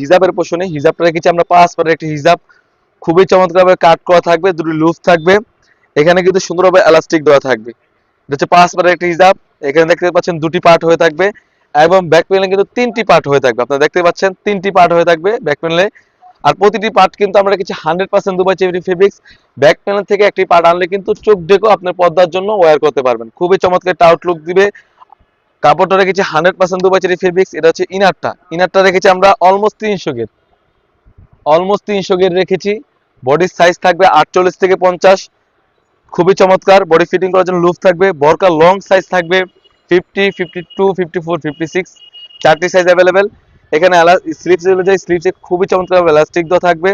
হিজাবের পোষণে হিজাবটা রেখেছি আমরা পাঁচ, পারের একটি হিজাব। খুবই চমৎকারভাবে কাট করা থাকবে, দুটি লুজ থাকবে। এখানে কিন্তু সুন্দরভাবে এলাস্টিক দেওয়া থাকবে। এটা হচ্ছে পাঁচ, পারের একটি হিজাব। এখানে দেখতে পাচ্ছেন দুটি পার্ট হয়ে থাকবে এবং ব্যাক প্যানেলে কিন্তু তিনটি পার্ট হয়ে থাকবে। আপনারা দেখতে পাচ্ছেন তিনটি পার্ট হয়ে থাকবে ব্যাক প্যানেলে আর প্রতিটি পার্ট কিন্তু আমরা রেখেছি hundred percent Dubai cherry fabrics back panel থেকে একটি পার্ট আনলে কিন্তু চোখ ডেকো আপনার পর্দার জন্য ওয়্যার করতে পারবেন। খুবই চমৎকার একটা আউটলুক দিবে। কাপড়টা রেখেছি hundred percent Dubai cherry fabrics এটা হচ্ছে ইনারটা। ইনারটা রেখেছি আমরা অলমোস্ট তিনশো গেট। অলমোস্ট তিনশো গেট রেখেছি। বডির সাইজ থাকবে আটচল্লিশ থেকে পঞ্চাশ। খুবই চমৎকার। বডি ফিটিং করার জন্য লুজ থাকবে। বরকা লং সাইজ থাকবে fifty fifty two fifty four fifty six চারটি সাইজ অ্যাভেলেবেল এখানে স্লিপস অনুযায়ী স্লিপসে খুবই চমৎকার এলাস্টিক দেওয়া থাকবে।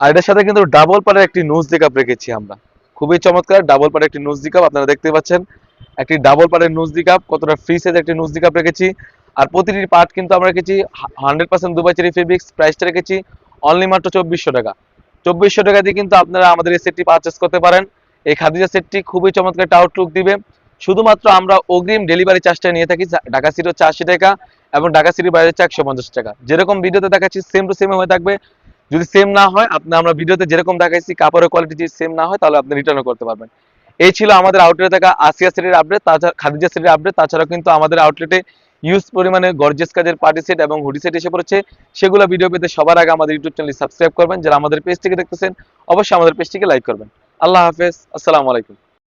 আর এটার সাথে কিন্তু ডাবল পারের একটি নোজ দিকাপ রেখেছি আমরা। খুবই চমৎকার ডাবল পারের একটি নোজ দিকাপ আপনারা দেখতে পাচ্ছেন। একটি ডাবল পারের নোজ দিকাপ কতটা ফ্রি সাইজ একটি নোজ দিকাপ রেখেছি। আর প্রতিটি পার্ট কিন্তু আমরা রেখেছি hundred percent Dubai cherry fabrics প্রাইসটা রেখেছি অনলি মাত্র চব্বিশশো টাকা। চব্বিশশো টাকা দিয়ে কিন্তু আপনারা আমাদের এই সেটটি পারচেস করতে পারেন। এই খাদিজা সেটটি খুবই চমৎকার একটা আউটলুক দিবে। শুধুমাত্র আমরা অগ্রিম ডেলিভারি চার্জটা নিয়ে থাকি, ঢাকা সিটি হচ্ছে আশি টাকা এবং ঢাকা সিটির বাইরে হচ্ছে একশো পঞ্চাশ টাকা। যেরকম ভিডিওতে দেখাচ্ছি সেম টু সেম হয়ে থাকবে। যদি সেম না হয়, আপনি আমরা ভিডিওতে যেরকম দেখাচ্ছি কাপড়ের কোয়ালিটি যদি সেম না হয়, তাহলে আপনি রিটার্নও করতে পারবেন। এই ছিল আমাদের আউটলেটে থাকা আসিয়া সিটির আপডেট তাছাড়া খাদিজা সিটির আপডেট তাছাড়াও কিন্তু আমাদের আউটলেটে ইউজ পরিমাণে গর্জেস কাজের পার্টি সেট এবং হুডি সেট এসে পড়েছে। সেগুলো ভিডিও পেতে সবার আগে আমাদের ইউটিউব চ্যানেল সাবস্ক্রাইব করবেন। যারা আমাদের পেজ থেকে দেখতেছেন, অবশ্যই আমাদের পেজটিকে লাইক করবেন। আল্লাহ হাফেজ, আসসালামু আলাইকুম।